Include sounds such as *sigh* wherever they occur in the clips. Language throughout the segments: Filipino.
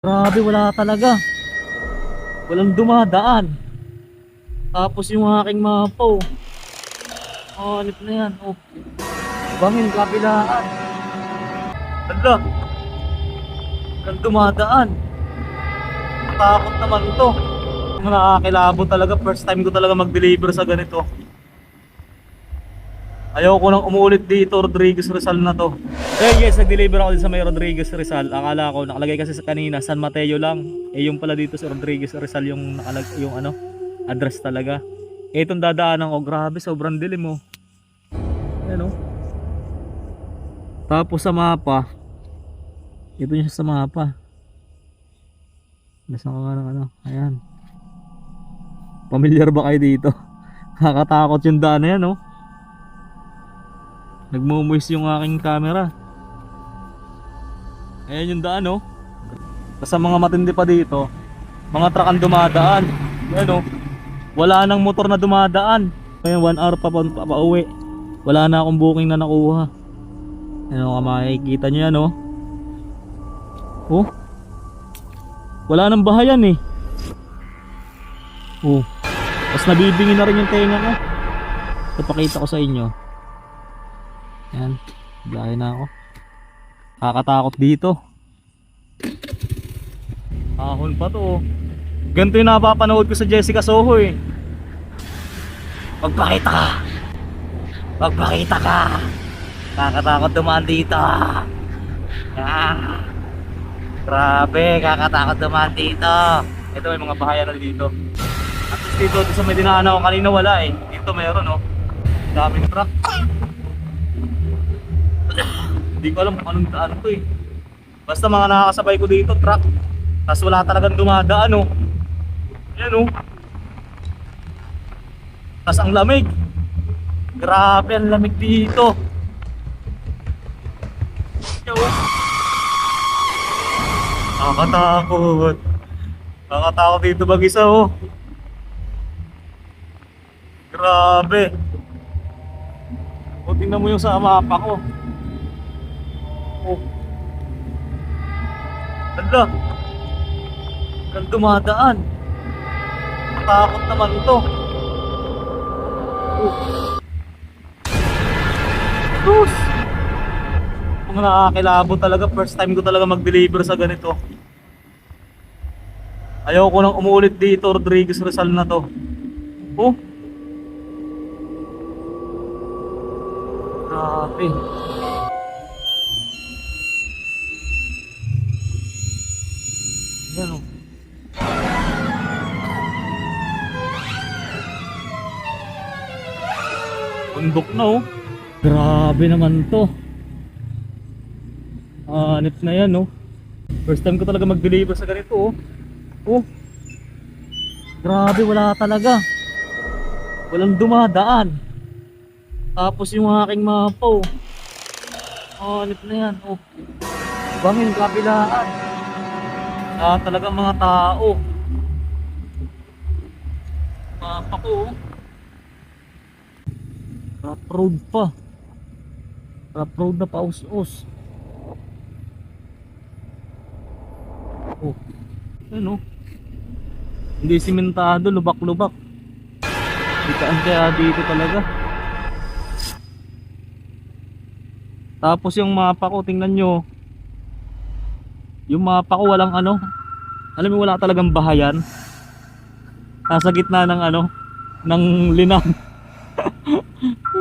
Grabe, wala talaga. Walang dumadaan. Tapos yung aking mapaw. Oh, alip na yan. Oh. Bangin, kapilaan. Hala. Walang dumadaan. Takot naman to. Nakakilabo talaga. First time ko talaga mag-deliver sa ganito. Ayaw ko nang umulit dito, Rodriguez Rizal na to. Eh yes, nag-deliver ako din sa may Rodriguez Rizal. Akala ko, nakalagay kasi sa kanina, San Mateo lang. Eh yung pala dito sa Rodriguez Rizal yung nakalag yung ano, address talaga. Eh itong dadaanan ko, grabe, sobrang dilim oh. Ayan oh. Tapos sa mapa, ito yung sa mapa. Nasa ko nga ng ano, ayan. Pamilyar ba kayo dito? *laughs* Nakakatakot yung daan na yan oh. Nagmumuis yung aking camera. Ayan yung daan, oh. Basta mga matindi pa dito, mga truck ang dumadaan. Ayan, oh. Wala nang motor na dumadaan. Ngayon, one hour pa pa. Wala na akong booking na nakuha. Ayan, oh, makikita nyo yan, oh. Oh. Wala nang bahayan, eh. Oh. Tapos nabibingi na rin yung tenga ko. Ipakita ko sa inyo. Yan. Biyahe na ako. Kakatakot dito. Ahon pa to. oh. Ganito yung napapanood ko sa Jessica Soho eh. Magpakita ka! Magpakita ka! Kakatakot dumaan dito. Ah. Grabe, kakatakot dumaan dito. Ito may mga bahayan na dito. At least dito, dito sa may dinaanan ko kanina wala eh. Dito meron oh. Daming truck. Hindi ko alam kung anong daan to eh. Basta mga nakakasabay ko dito, truck. Tapos wala talagang dumadaan oh. Yan oh. Tapos ang lamig. Grabe ang lamig dito. Yo. Nakakatakot. Nakakatakot dito mag-isa oh. Grabe. O tingnan mo yung sa mapa ko. Oh. Hala. Kang dumadaan. Takot naman to. Oh. Sus! Mga nakakilabo talaga. First time ko talaga mag-deliver sa ganito. Ayaw ko nang umulit dito, Rodriguez Rizal na to. Oh. Grabe. Oh. Bundok na oh. Grabe naman to. Hanip na yan oh. First time ko talaga mag-deliver sa ganito oh. Oh. Grabe wala talaga. Walang dumadaan. Tapos yung aking mapaw. Hanip na yan oh. Bangin kabilaan. Ah, talagang mga tao. Mapa ko oh. Rough pa. Rough na paus-us. Oh. Ano? Hindi simentado, lubak-lubak. Dikaan kaya dito talaga. Tapos yung mapa ko, tingnan nyo. Yung mapa ko walang ano. Alam mo wala talagang bahayan. Nasa gitna ng ano, ng linang. *laughs*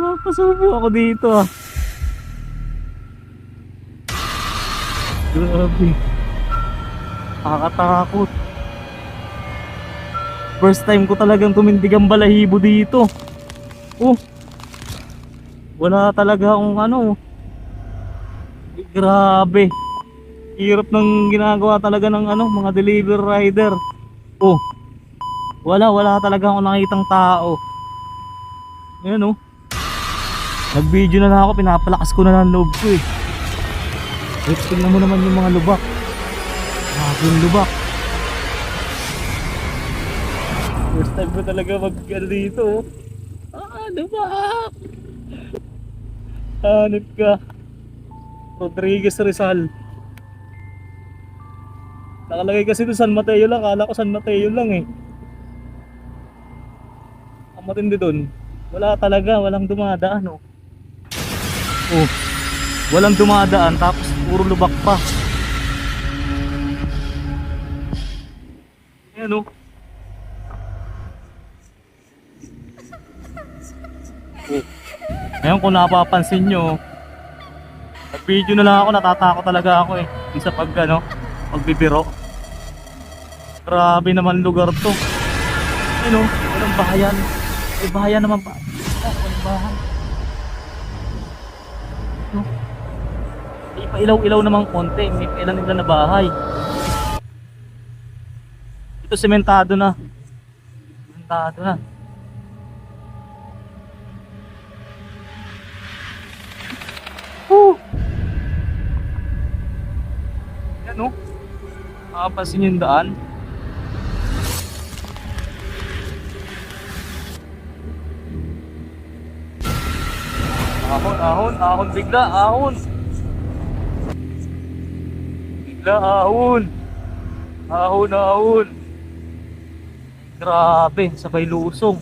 Mapasubo ako dito ah. Grabe. Nakakatakot. First time ko talagang tumindig ang balahibo dito. Oh. Wala talaga akong ano. Grabe. Hirap ng ginagawa talaga ng ano, mga delivery rider. Oh. Wala, wala talaga akong nakitang tao. Ayan oh. Nag-video na lang ako, pinapalakas ko na lang loob ko eh. Wait, tingnan mo naman yung mga lubak. Grabe lubak. First time ko talaga mag ano dito oh. Ah, lubak! Hanip ka. Rodriguez Rizal. Nakalagay kasi doon San Mateo lang. Kala ko San Mateo lang eh. Ang matindi doon. Wala talaga. Walang dumadaan oh. Oh. Walang dumadaan tapos puro lubak pa. Ayan oh. Oh. Ngayon kung napapansin nyo, nag-video na lang ako, natatakot talaga ako eh. Isa pag ano, pagbibiro. Grabe naman lugar to. Ano, walang bahayan. May bahayan naman pa. Ah, walang bahay. No. May pailaw-ilaw namang konti. May ilan nila na bahay. Ito sementado na. Sementado na. Woo! Yan o. Makapansin yung daan. Ahon, ahon, ahon, bigla, ahon. Bigla, ahon. Ahon, ahon. Grabe, sabay lusong.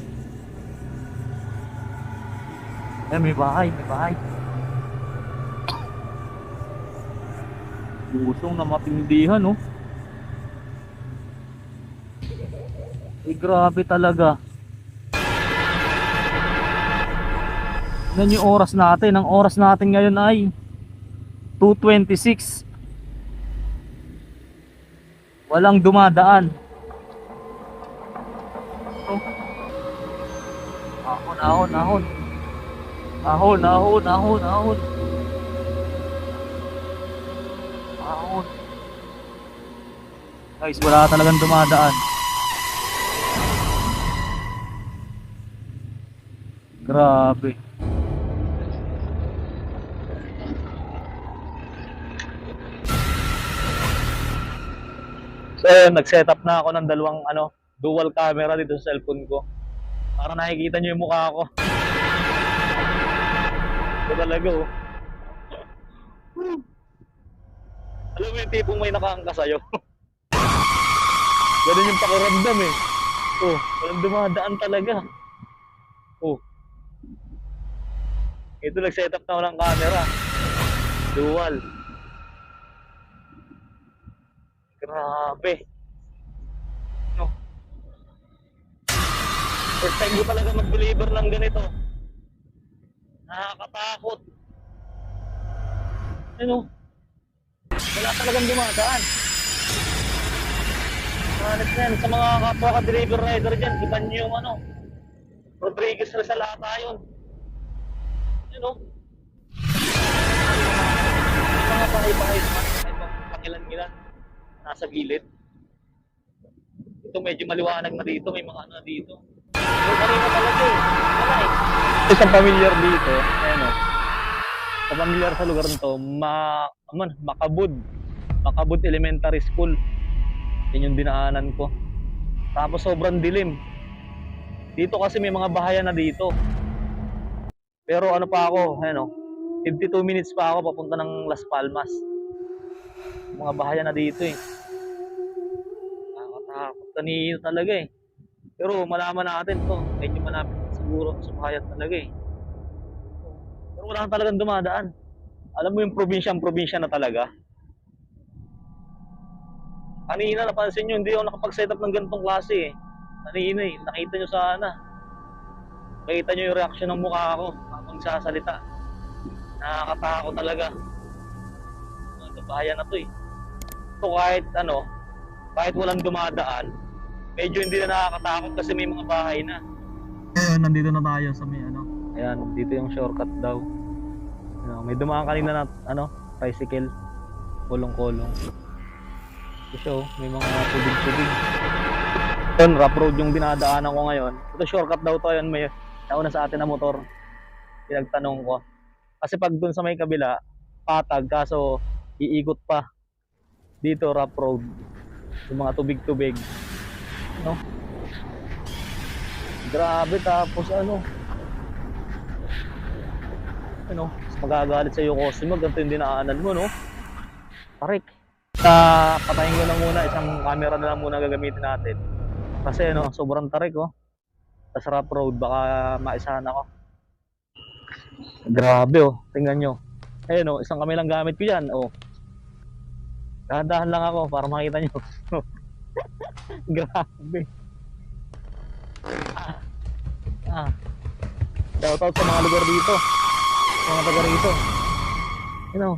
Eh, may bahay, may bahay. Lusong na matindihan, oh. Eh, grabe talaga. Yan yung oras natin. Ang oras natin ngayon ay 2.26. Walang dumadaan. Oh. Ahon, ahon, ahon. Ahon, ahon, ahon, ahon. Ahon. Guys, wala talagang dumadaan. Grabe. So, ayun, nag-set up na ako ng dalawang ano, dual camera dito sa cellphone ko. Para nakikita niyo yung mukha ko. Ito talaga oh. Alam mo yung tipong may nakaangka sa'yo. *laughs* Ganun yung pakiramdam eh. Oh, walang dumadaan talaga. Oh. Ito nag-set up na ako ng camera. Dual. Grabe. No. First time ko talaga mag-deliver ng ganito. Nakakatakot. Ano? Wala talagang dumadaan. Hanap na yan. Sa mga kapwa ka-deliver rider dyan, iban nyo yung ano, Rodriguez Resalata yun. Yun o. May mga bahay-bahay mga pakilan-ngilan nasa gilid. Ito medyo maliwanag na dito, may mga ano na dito. So, kanina talaga eh. Wala. Isang familiar dito, ayun o. Sa familiar sa lugar nito, ma, man, Makabud. Makabud Elementary School. Yan yung dinaanan ko. Tapos sobrang dilim. Dito kasi may mga bahayan na dito. Pero ano pa ako, ano, 52 minutes pa ako papunta ng Las Palmas. Mga bahayan na dito eh. Kanina talaga eh. Pero malaman natin to, medyo malapit siguro sa bahayan talaga eh. Pero wala kang talagang dumadaan. Alam mo yung probinsyang probinsya na talaga. Kanina napansin nyo, hindi ako nakapag-set up ng ganitong klase eh. Kanina eh, nakita nyo sana. Nakita nyo yung reaction ng mukha ko habang sasalita. Nakakatakot talaga. Mga bahayan na to eh. Ito kahit ano, kahit walang dumadaan, medyo hindi na nakakatakot kasi may mga bahay na. Ayan, nandito na tayo sa may ano. Ayan, dito yung shortcut daw. Ano, may dumaan kanina na ano, tricycle. Kulong-kulong. Ito siya, may mga tubig-tubig. Yun, rough road yung dinadaanan ko ngayon. Ito shortcut daw to yun, may nauna sa atin na motor. Pinagtanong ko. Kasi pag dun sa may kabila, patag, kaso iikot pa. Dito, rough road. Yung mga tubig-tubig. No? Grabe, tapos ano, ano, magagalit sa iyo customer, ganito yung dinaanan mo, no? Tarik. ah, patayin ko na muna, isang camera na lang muna gagamitin natin. Kasi ano, sobrang tarik oh. Sa rough road, baka maisahan ako. Grabe oh, tingnan nyo. Ayun oh, isang kami lang gamit ko yan oh. Dahan-dahan lang ako para makita nyo. *laughs* *laughs* Grabe. Ah. ah. Shoutout sa mga lugar dito. Mga taga rito. You know.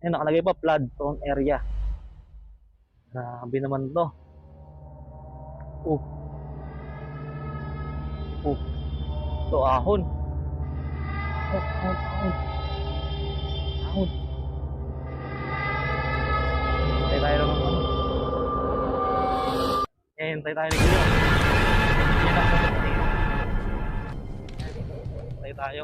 Ayun, nakalagay pa flood zone area. Grabe naman to. Oh. Oh. Ito ahon. Ahon, ahon, ahon. Ahon. Hintay tayo ang sasabihin. Hintay tayo.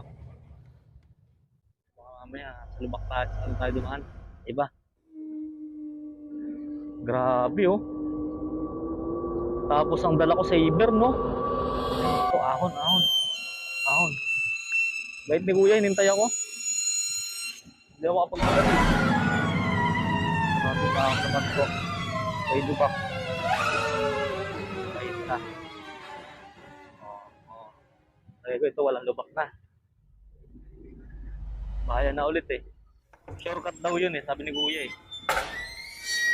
Baka mamaya, sa lubak tayo, ano tayo dumaan. Iba. Grabe oh. Tapos ang dala ko saber no. So ahon, ahon. Ahon. Bait ni kuya, hinintay ako. Hindi ako makapagpagano. Grabe pa ang naman ko. Pwede pa. Na. Oo, oo. Sabi ko, ito walang lubak na. Bahaya na ulit eh. Shortcut daw yun eh, sabi ni kuya eh.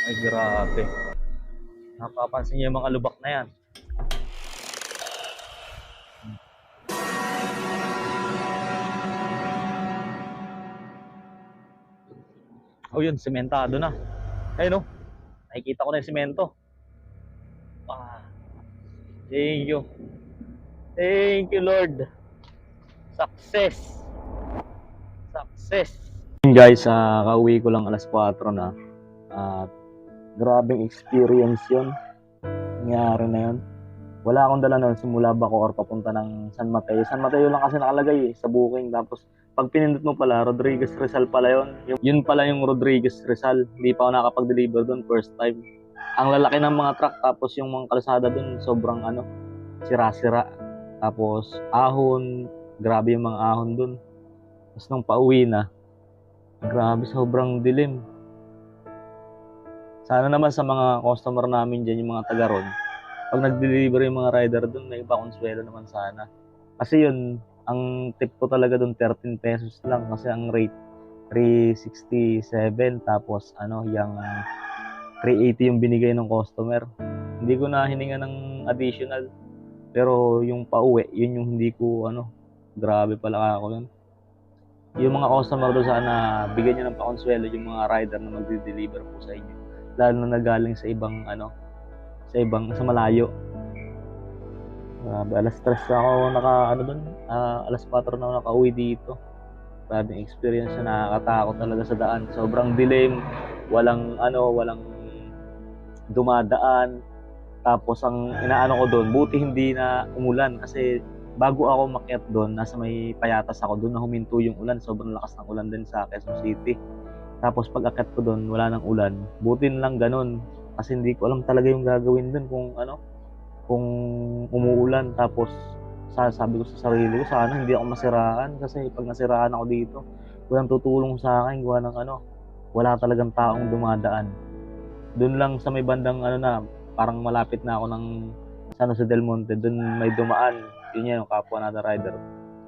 Ay grabe. Napapansin niyo yung mga lubak na yan. Oh yun, sementado na. Ayun oh. Nakikita ko na yung semento. Thank you. Thank you Lord. Success. Success. Guys, ah kauwi ko lang alas 4 na. At grabing experience yun. Nangyari na yun. Wala akong dala nun simula Bacoor papunta ng San Mateo. San Mateo lang kasi nakalagay eh, sa booking. Tapos pag pinindot mo pala, Rodriguez Rizal pala yun. Yung, yun pala yung Rodriguez Rizal. Hindi pa ako nakapag-deliver doon first time. Ang lalaki ng mga truck tapos yung mga kalsada doon sobrang ano, sira-sira. Tapos ahon, grabe yung mga ahon doon. Tapos nung pauwi na, grabe sobrang dilim. Sana naman sa mga customer namin dyan, yung mga taga ron, pag nag-deliver yung mga rider doon, may iba konsuelo naman sana. Kasi yun, ang tip ko talaga doon 13 pesos lang kasi ang rate 367 tapos ano yung 380 yung binigay ng customer. Hindi ko na hininga ng additional. Pero yung pauwi, yun yung hindi ko ano, grabe pala ako yun. Yung mga customer doon sana bigyan niyo ng pakonsuelo yung mga rider na magde-deliver po sa inyo. Lalo na nagaling sa ibang ano, sa ibang sa malayo. Grabe, alas 3 na ako naka ano doon, ah, alas 4 na ako nakauwi dito. Grabe experience na nakakatakot talaga sa daan. Sobrang dilim, walang ano, walang dumadaan. Tapos ang inaano ko doon, buti hindi na umulan kasi bago ako makyat doon, nasa may payatas ako doon na huminto yung ulan. Sobrang lakas ng ulan din sa Quezon City. Tapos pag akyat ko doon, wala nang ulan. Buti na lang ganun. Kasi hindi ko alam talaga yung gagawin doon kung ano, kung umuulan. Tapos sa, sabi ko sa sarili ko, sana hindi ako masiraan. Kasi pag nasiraan ako dito, walang tutulong sa akin. Gawa ng ano, wala talagang taong dumadaan. Doon lang sa may bandang ano na, parang malapit na ako ng San Jose del Monte. Doon may dumaan. Yun yan, yung kapwa na rider.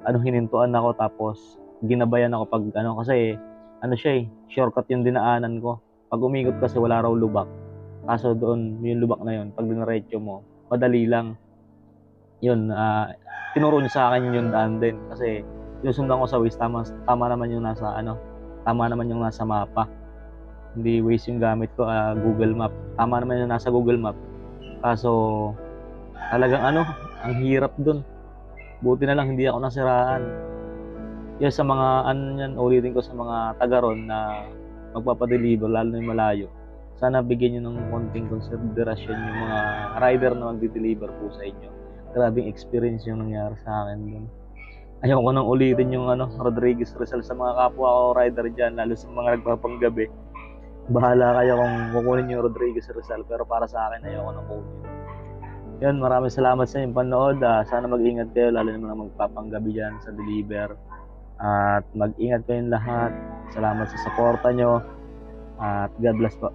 Ano, hinintuan ako tapos ginabayan ako pag ano kasi ano siya eh, shortcut yung dinaanan ko. Pag umikot kasi wala raw lubak. Kaso doon, yung lubak na yun, pag dinaretso mo, madali lang. Yun, ah, tinuro niya sa akin yung daan din. Kasi yung sundan ko sa tama, tama naman yung nasa, ano, tama naman yung nasa mapa. Hindi Waze yung gamit ko, ah, Google Map. Tama naman yung nasa Google Map. Kaso, talagang ano, ang hirap doon. Buti na lang hindi ako nasiraan. Yan sa mga ano yan, ulitin ko sa mga taga ron na magpapadeliver, lalo na yung malayo. Sana bigyan nyo ng konting konsiderasyon yung mga rider na magdi-deliver po sa inyo. Grabing experience yung nangyari sa akin dun. Ayoko nang ulitin yung ano, Rodriguez Rizal sa mga kapwa ko rider dyan, lalo sa mga nagpapanggabi. Bahala kayo kung kukunin yung Rodriguez Rizal, pero para sa akin, ayoko nang kunin. Yan, maraming salamat sa inyong panood. Ah, sana mag-ingat kayo, lalo na mga magpapanggabi dyan sa deliver. At mag-ingat kayong lahat. Salamat sa suporta nyo. At God bless po.